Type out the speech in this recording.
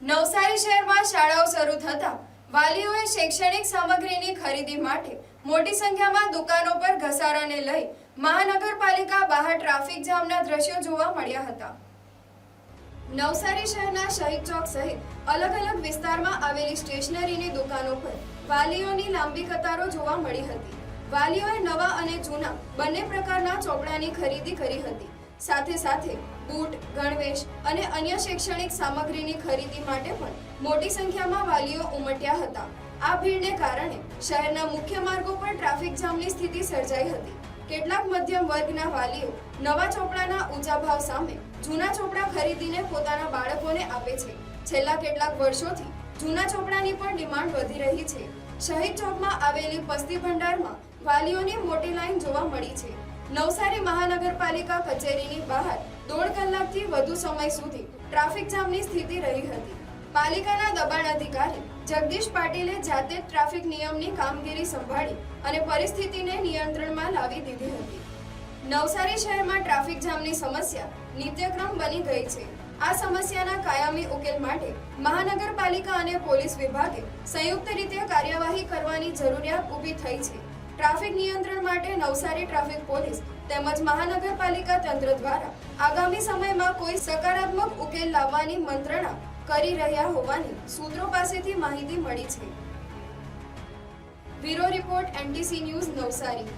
નવસારી શહેરમાં શાળાઓ શરૂ થતા વાલીઓએ શૈક્ષણિક સામગ્રીની ખરીદી માટે મોટી સંખ્યામાં દુકાનો પર ઘસારાને લઈ મહાનગરપાલિકા બહાર ટ્રાફિક જામના દ્રશ્યો જોવા મળ્યા હતા. નવસારી શહેરના શહીદ ચોક સહિત અલગ અલગ વિસ્તારમાં આવેલી સ્ટેશનરીની દુકાનો પર વાલીઓની લાંબી કતારો જોવા મળી હતી. વાલીઓએ નવા અને જૂના બંને પ્રકારના ચોપડાની ખરીદી કરી હતી. સાથે સાથે બૂટ, ગણવેશ અને અન્ય શૈક્ષણિક સામગ્રીની ખરીદી માટે પણ મોટી સંખ્યામાં વાલીઓ ઉમટ્યા હતા. આ ભીડને કારણે શહેરના મુખ્ય માર્ગો પર ટ્રાફિક જામની સ્થિતિ સર્જાઈ હતી. કેટલાક મધ્યમ વર્ગના વાલીઓ નવા ચોપડાના ઊંચા ભાવ સામે જૂના ચોપડા ખરીદીને પોતાના બાળકોને આપે છે. છેલ્લા કેટલાક વર્ષોથી જૂના ચોપડાની પણ ડિમાન્ડ વધી રહી છે. શહીદ ચોકમાં આવેલી પસ્તી ભંડારમાં વાલીઓની મોટી લાઈન જોવા મળી છે. નવસારી મહાનગરપાલિકા કચેરીની બહાર દોઢ કલાકથી વધુ સમય સુધી ટ્રાફિક જામની સ્થિતિ રહી હતી. પાલિકાના દબાણ અધિકારી જગદીશ પાટીલે જાતે ટ્રાફિક નિયમની કામગીરી સંભાળી અને પરિસ્થિતિને નિયંત્રણમાં લાવી દીધી હતી. નવસારી શહેરમાં ટ્રાફિક જામની સમસ્યા નિત્યક્રમ બની ગઈ છે. આ સમસ્યાના કાયમી ઉકેલ માટે મહાનગરપાલિકા અને પોલીસ વિભાગે સંયુક્ત રીતે કાર્યવાહી કરવાની જરૂરિયાત ઊભી થઈ છે. ટ્રાફિક નિયંત્રણ માટે નવસારી ટ્રાફિક પોલીસ તેમજ મહાનગરપાલિકા તંત્ર દ્વારા આગામી સમયમાં કોઈ સકારાત્મક ઉકેલ લાવવાની મંત્રણા કરી રહ્યા હોવાની સૂત્રો પાસેથી માહિતી મળી છે. Bureau report NTC news Navsari.